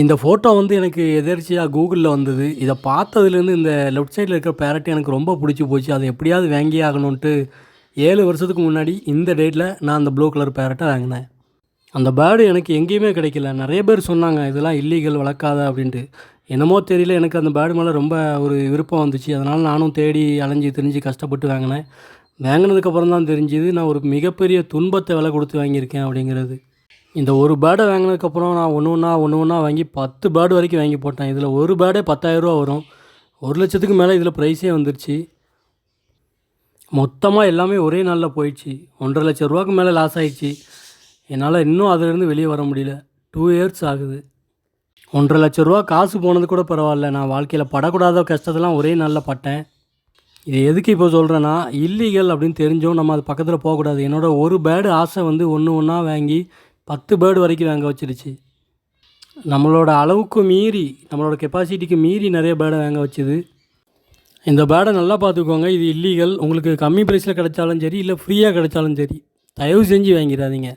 இந்த ஃபோட்டோ வந்து எனக்கு எதர்ச்சியாக கூகுளில் வந்தது. இதை பார்த்ததுலேருந்து இந்த லெஃப்ட் சைடில் இருக்கிற பேரட் எனக்கு ரொம்ப பிடிச்சி போச்சு. அதை எப்படியாவது வாங்கி ஆகணுன்ட்டு ஏழு வருஷத்துக்கு முன்னாடி இந்த டேட்டில் நான் அந்த ப்ளூ கலர் பேரட்டை வாங்கினேன். அந்த பேர்டு எனக்கு எங்கேயுமே கிடைக்கல. நிறைய பேர் சொன்னாங்க இதெல்லாம் இல்லீகல் வளர்க்காத அப்படின்ட்டு. என்னமோ தெரியல எனக்கு அந்த பேர்டு மேலே ரொம்ப ஒரு விருப்பம் வந்துச்சு. அதனால் நானும் தேடி அலைஞ்சு தெரிஞ்சு கஷ்டப்பட்டு வாங்கினேன். வாங்கினதுக்கப்புறம் தான் தெரிஞ்சுது நான் ஒரு மிகப்பெரிய துன்பத்தை விலை கொடுத்து வாங்கியிருக்கேன் அப்படிங்கிறது. இந்த ஒரு பேர்டை வாங்கினதுக்கப்புறம் நான் ஒன்று ஒன்றா ஒன்று ஒன்றா வாங்கி பத்து பேர்டு வரைக்கும் வாங்கி போட்டேன். இதில் ஒரு பேர்டே பத்தாயிரரூவா வரும். ஒரு லட்சத்துக்கு மேலே இதில் ப்ரைஸே வந்துருச்சு. மொத்தமாக எல்லாமே ஒரே நாளில் போயிடுச்சு. ஒன்றரை லட்ச ரூபாய்க்கு மேலே லாஸ் ஆயிடுச்சு. என்னால் இன்னும் அதிலேருந்து வெளியே வர முடியல. டூ இயர்ஸ் ஆகுது. ஒன்றரை லட்ச ரூபா காசு போனது கூட பரவாயில்ல. நான் வாழ்க்கையில் படக்கூடாத கஷ்டத்தெல்லாம் ஒரே நாளில் பட்டேன். இது எதுக்கு இப்போ சொல்கிறேன்னா இல்லீகல் அப்படின்னு தெரிஞ்சும் நம்ம அது பக்கத்தில் போகக்கூடாது. என்னோடய ஒரு பேடு ஆசை வந்து ஒன்று ஒன்றா வாங்கி பத்து பேர்டு வரைக்கும் வாங்க வச்சிருச்சு. நம்மளோட அளவுக்கு மீறி நம்மளோட கெப்பாசிட்டிக்கு மீறி நிறைய பேர்டை வாங்க வச்சுது. இந்த பேர்டை நல்லா பார்த்துக்கோங்க. இது இல்லீகல் உங்களுக்கு கம்மி ப்ரைஸில் கிடைச்சாலும் சரி இல்லை ஃப்ரீயாக கிடைச்சாலும் சரி தயவு செஞ்சு வாங்கிடாதீங்க.